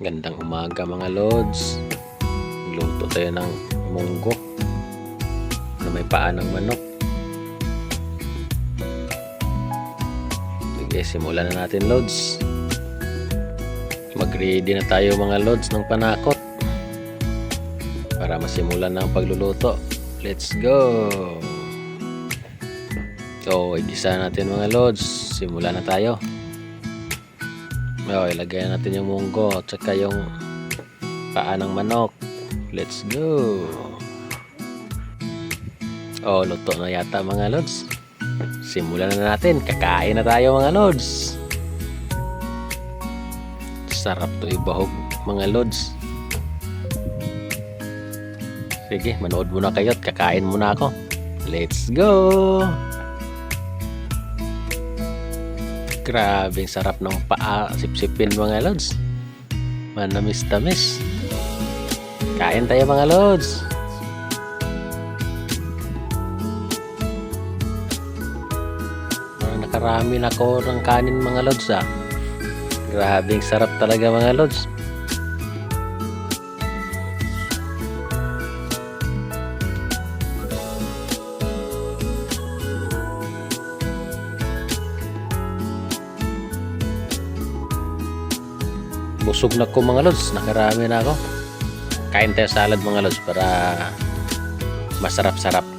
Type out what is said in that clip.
Gandang umaga mga lods. Luto tayo ng munggo na may paa ng manok. Sige, simulan na natin lods. Mag-ready na tayo mga lods ng panakot para masimulan ang pagluluto. Let's go! So, igisa natin mga lods. Simulan na tayo. O, ilagay natin yung munggo at saka yung paa ng manok. Let's go! Oh, luto na yata mga lods. Simulan na natin. Kakain na tayo mga lods. Sarap to ibahog mga lods. Sige, manood muna kayo at kakain muna ako. Let's go! Grabe, sarap ng paa. Sipsipin mga lods. Manamis-tamis. Kain tayo mga lods. Nakarami na ako ng kanin mga lods ah. Grabe, sarap talaga mga lods. Busog na ko mga lods. Nakarami na ako. Kain tayo salad mga lods para masarap-sarap.